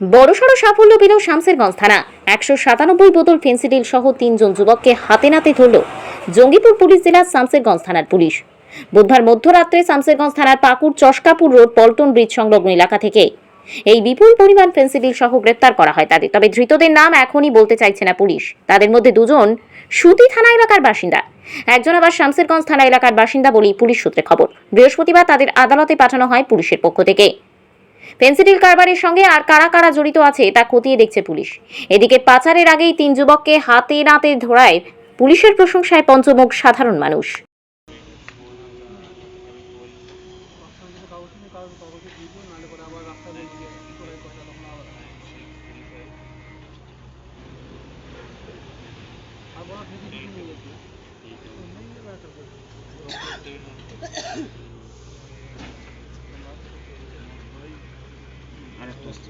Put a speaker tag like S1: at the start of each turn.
S1: বড়সড় সাফল্য পেল শামসেরগঞ্জ থানা। একশো সাতানব্বই বোতল ফেন্সিডিল সহ তিনজন যুবককে হাতে নাতে ধরল জঙ্গিপুর পুলিশ জেলার শামসেরগঞ্জ থানার পুলিশ। বুধবার মধ্যরাত্রে শামসেরগঞ্জ থানার পাকুর চশকাপুর রোড, পল্টন ব্রিজ সংলগ্ন এলাকা থেকে। এই বিপুল পরিমাণ ফেন্সিডিল সহ গ্রেপ্তার করা হয় তাদের। তবে ধৃতদের নাম এখনই বলতে চাইছে না পুলিশ। তাদের মধ্যে দুজন সুতি থানা এলাকার বাসিন্দা। একজন আবার শামসেরগঞ্জ থানা এলাকার বাসিন্দা বলেই পুলিশ সূত্রে খবর। বৃহস্পতিবার তাদের আদালতে পাঠানো হয় পুলিশের পক্ষ থেকে। ফেন্সিডিল কারবারের সঙ্গে আর কারা কারা জড়িত আছে তা খতিয়ে দেখছে পুলিশ এদিকে পাচারের আগেই তিন যুবককে হাতে নাতে ধরায় পুলিশের প্রশংসায় পঞ্চমুখ সাধারণ মানুষ Thank you. just